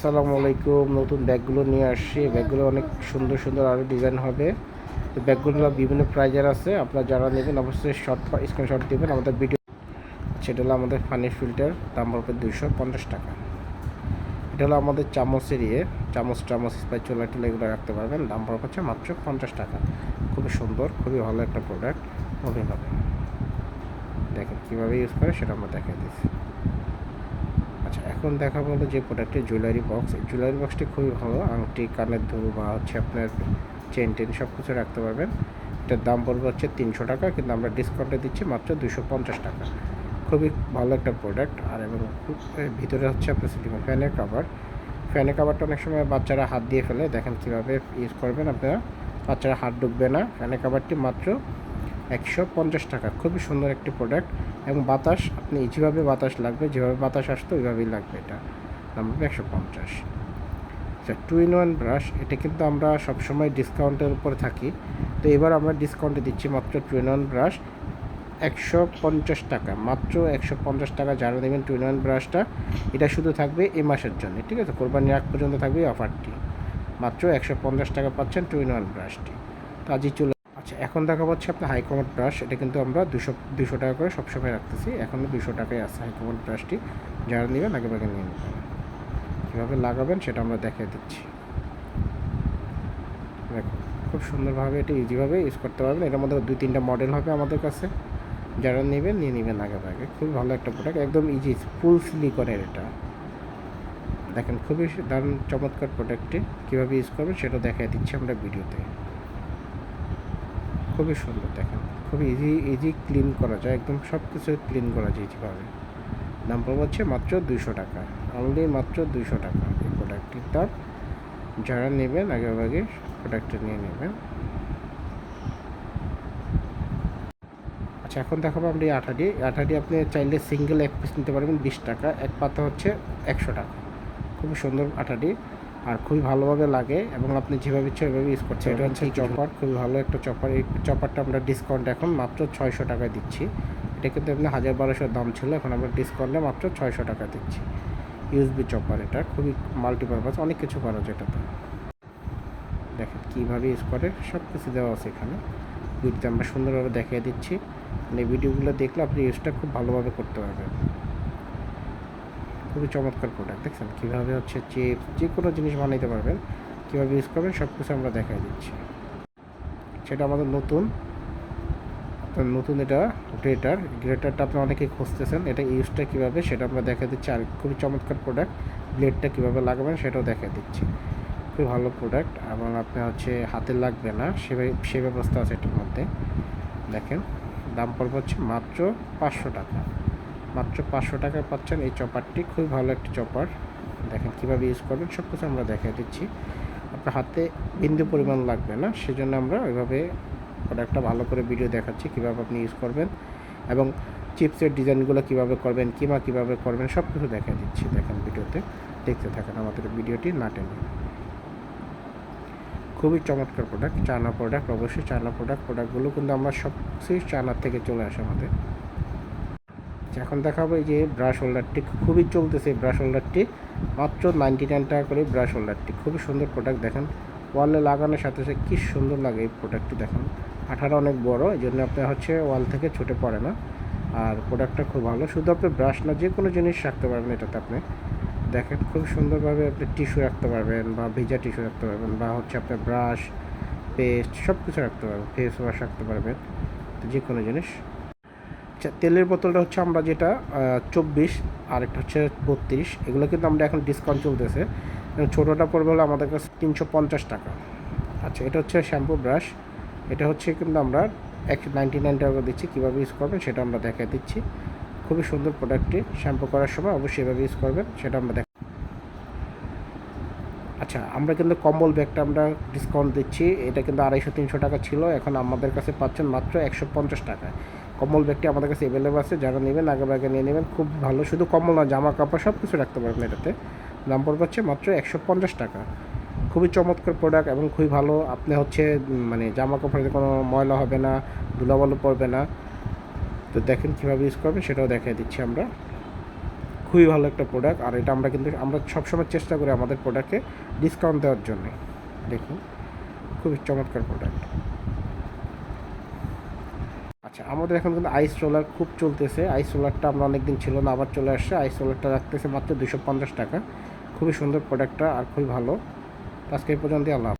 আসসালামু আলাইকুম, নতুন ব্যাগগুলো নিয়ে আসছি। ব্যাগগুলো অনেক সুন্দর সুন্দর আরও ডিজাইন হবে। ব্যাগগুলো বিভিন্ন প্রাইজের আছে, আপনারা যারা নেবেন অবশ্যই শর্ট স্ক্রিনশট দেবেন আমাদের ভিডিও সেটা হলো আমাদের পানি ফিল্টার দাম পড়বে দুইশো পঞ্চাশ টাকা। এটা হলো আমাদের চামচের ইয়ে চামচ চামচ স্পাইস চোলা টোলা এগুলো রাখতে পারবেন, দাম পড়বে হচ্ছে মাত্র পঞ্চাশ টাকা। খুবই সুন্দর, খুবই ভালো একটা প্রোডাক্ট হবে হবে দেখেন কীভাবে ইউজ করে সেটা আমরা দেখাই দিচ্ছি। এখন দেখা বলো যে প্রোডাক্টের জুয়েলারি বক্স জুয়েলারি বক্সটি খুবই ভালো। আংটি কানের দুল বা হচ্ছে আপনার চেন টেন সব কিছু রাখতে পারবেন। এটার দাম পড়বে হচ্ছে তিনশো টাকা, কিন্তু আমরা ডিসকাউন্টে দিচ্ছি মাত্র দুশো পঞ্চাশ টাকা। খুবই ভালো একটা প্রোডাক্ট আর এবং ভিতরে হচ্ছে আপনার সিলিং ফ্যানের কাভার ফ্যানের কাভারটা অনেক সময় বাচ্চারা হাত দিয়ে ফেলে। দেখেন কীভাবে ইউজ করবেন আপনারা। বাচ্চারা হাত ডুববে না। ফ্যানের কাভারটি মাত্র একশো পঞ্চাশ টাকা। খুবই সুন্দর একটি প্রোডাক্ট এবং বাতাস, আপনি যেভাবে বাতাস লাগবে, যেভাবে বাতাস আসতো, ওইভাবেই লাগবে এটা। হবে একশো পঞ্চাশ। আচ্ছা টু ইন ওয়ান ব্রাশ এটা কিন্তু আমরা সবসময় ডিসকাউন্টের উপরে থাকি। তো এবার আমরা ডিসকাউন্টে দিচ্ছি মাত্র টু ইন ওয়ান ব্রাশ একশো পঞ্চাশ টাকা। মাত্র একশো পঞ্চাশ টাকা যারা নেবেন টু ইন ওয়ান ব্রাশটা এটা শুধু থাকবে এ মাসের জন্য, ঠিক আছে? কোরবানির আগ পর্যন্ত থাকবে অফারটি মাত্র একশো পঞ্চাশ টাকা পাচ্ছেন টু ইন ওয়ান ব্রাশটি তো আজই চলে আচ্ছা এখন দেখা পাচ্ছে আপনার হাইকমান্ড ব্রাশ। এটা কিন্তু আমরা দুশো দুশো টাকা করে সবসময় রাখতেছি। এখনও দুশো টাকায় আছে হাইকমান্ড ব্রাশটি। যারা নেবেন আগে ভাগে নিয়ে নেবেন। কীভাবে লাগাবেন সেটা আমরা দেখিয়ে দিচ্ছি। দেখুন খুব সুন্দরভাবে এটা ইজিভাবে ইউজ করতে পারবেন। এটার মধ্যে দুই, তিনটা মডেল হবে আমাদের কাছে। যারা নেবেন, নিয়ে নেবেন আগে ভাগে খুবই ভালো একটা প্রোডাক্ট একদম ইজি ফুল সিলিকনের এটা। দেখেন, খুবই দারুণ চমৎকার প্রোডাক্টটি কীভাবে ইউজ করবেন সেটা দেখাই দিচ্ছি আমরা ভিডিওতে খুবই সুন্দর, দেখেন। খুবই ইজি ইজি ক্লিন করা যায়, একদম সব কিছু ক্লিন করা যায় ইজিভাবে দাম পড়বে হচ্ছে মাত্র দুইশো টাকা। অনলি মাত্র দুইশো টাকা এই প্রোডাক্টটির দাম যারা নেবেন আগে আগে প্রোডাক্টটা নিয়ে নেবেন। আচ্ছা এখন দেখাবো আমরা এই আঠাটি। আঠাটি আপনি চাইলে সিঙ্গেল এক পিস নিতে পারবেন, বিশ টাকা। এক পাতা হচ্ছে একশো টাকা। খুবই সুন্দর আঠাটি। আর খুবই ভালোভাবে লাগে এবং আপনি যেভাবে ইচ্ছে ওইভাবে ইউজ করছেন। এটা হচ্ছে চপার খুবই ভালো একটা চপার। এই চপারটা আমরা ডিসকাউন্ট এখন মাত্র ছয়শো টাকায় দিচ্ছি। এটা কিন্তু আপনি হাজার বারোশো দাম ছিল এখন আমরা ডিসকাউন্টে মাত্র ছয়শো টাকা দিচ্ছি। ইউএসবি চপার এটা খুবই মাল্টিপারপাস অনেক কিছু করা যায় এটাতে। দেখেন কীভাবে ইউজ করে সব কিছু দেওয়া আছে এখানে। ভিডিওতে আমরা সুন্দরভাবে দেখিয়ে দিচ্ছি। মানে ভিডিওগুলো দেখলে আপনি ইউজটা খুব ভালোভাবে করতে পারবেন। খুবই চমৎকার প্রোডাক্ট দেখছেন? কীভাবে হচ্ছে চিপস যে কোনো জিনিস বানাইতে পারবেন, কীভাবে ইউজ করবেন সব কিছু আমরা দেখাই দিচ্ছি। সেটা আমাদের নতুন নতুন এটা গ্রেটার গ্রেটারটা আপনি অনেকেই খুঁজতেছেন, এটা ইউজটা কীভাবে, সেটা আমরা দেখা দিচ্ছি। আর খুবই চমৎকার প্রোডাক্ট ব্লেডটা কীভাবে লাগাবেন, সেটাও দেখা দিচ্ছি। খুবই ভালো প্রোডাক্ট এবং আপনি হচ্ছে হাতে লাগবে না, সে সে ব্যবস্থা আছে এটার মধ্যে। দেখেন, দাম পড়বে হচ্ছে মাত্র পাঁচশো টাকা। মাত্র পাঁচশো টাকায় পাচ্ছেন এই চপারটি। খুবই ভালো একটি চপার। দেখেন কীভাবে ইউজ করবেন সব কিছু আমরা দেখিয়ে দিচ্ছি। আপনার হাতে বিন্দু পরিমাণ লাগবে না, সেজন্য আমরা ওইভাবে প্রোডাক্টটা ভালো করে ভিডিও দেখাচ্ছি কীভাবে আপনি ইউজ করবেন এবং চিপসের ডিজাইনগুলো কীভাবে করবেন, কিমা কীভাবে করবেন সব কিছু দেখা দিচ্ছি দেখেন ভিডিওতে। দেখতে থাকেন আমাদের ভিডিওটি না টেনে। খুবই চমৎকার প্রোডাক্ট চায়না প্রোডাক্ট অবশ্যই চায়না প্রোডাক্ট প্রোডাক্টগুলো কিন্তু আমরা সব কিছুই চায়নার থেকে চলে আসে আমাদের। এখন দেখাবো এই যে ব্রাশ হোল্ডারটি খুবই চলতেছে ব্রাশ হোল্ডারটি মাত্র নাইনটি নাইন টাকা করে ব্রাশ হোল্ডারটি খুবই সুন্দর প্রোডাক্ট দেখেন। ওয়ালে লাগানোর সাথে সাথে কী সুন্দর লাগে এই প্রোডাক্টটি দেখেন। আঠারো অনেক বড় এই জন্য আপনার হচ্ছে ওয়াল থেকে ছুটে পড়ে না। আর প্রোডাক্টটা খুব ভালো। শুধু আপনি ব্রাশ না যে কোনো জিনিস রাখতে পারবেন এটাতে আপনি। দেখেন, খুব সুন্দরভাবে আপনি টিস্যু রাখতে পারবেন বা ভিজা টিস্যু রাখতে পারবেন বা হচ্ছে আপনার ব্রাশ পেস্ট সব কিছু রাখতে পারবেন ফেস ওয়াশ রাখতে পারবেন। যে কোনো জিনিস। তেলের বোতলটা হচ্ছে আমরা যেটা চব্বিশ, আর একটা হচ্ছে বত্রিশ। এগুলো কিন্তু আমরা এখন ডিসকাউন্ট চলতেছে। ছোটোটা পড়বে হলো আমাদের কাছে তিনশো পঞ্চাশ টাকা। আচ্ছা এটা হচ্ছে শ্যাম্পু ব্রাশ এটা হচ্ছে কিন্তু আমরা একশো নাইনটি নাইন টাকা দিচ্ছি। কীভাবে ইউজ করবেন সেটা আমরা দেখাই দিচ্ছি। খুবই সুন্দর প্রোডাক্টটি শ্যাম্পু করার সময় অবশ্যই এভাবে ইউজ করবেন, সেটা আমরা দেখ আচ্ছা আমরা কিন্তু কম্বল ব্যাগটা আমরা ডিসকাউন্ট দিচ্ছি। এটা কিন্তু আড়াইশো তিনশো টাকা ছিল। এখন আমাদের কাছে পাচ্ছেন মাত্র একশো পঞ্চাশ টাকায়। কম্বল ব্যাগটি আমাদের কাছে অ্যাভেলেবল আছে, যারা নেবেন আগে ব্যাগে নিয়ে নেবেন, খুব ভালো। শুধু কম্বল না জামা কাপড় সব কিছু রাখতে পারবেন এটাতে। দাম পড়বে হচ্ছে মাত্র একশো পঞ্চাশ টাকা। খুবই চমৎকার প্রোডাক্ট এবং খুবই ভালো। আপনি হচ্ছে মানে জামা কাপড়ে কোনো ময়লা হবে না, ধুলাবালু পড়বে না। তো দেখেন কীভাবে ইউজ করবেন, সেটাও দেখিয়ে দিচ্ছি আমরা। খুবই ভালো একটা প্রোডাক্ট আর এটা আমরা কিন্তু, আমরা সবসময় চেষ্টা করি আমাদের প্রোডাক্টে ডিসকাউন্ট দেওয়ার জন্য। দেখুন, খুবই চমৎকার প্রোডাক্ট আচ্ছা আমাদের এখন কিন্তু আইস রোলার খুব চলতেছে। আইস রোলারটা আমরা অনেকদিন ছিল না, আবার চলে আসছে। আইস রোলারটা রাখতেছে মাত্র দুশো পঞ্চাশ টাকা। খুবই সুন্দর প্রোডাক্টটা আর খুবই ভালো। আজকে এই পর্যন্ত আল্লাহ।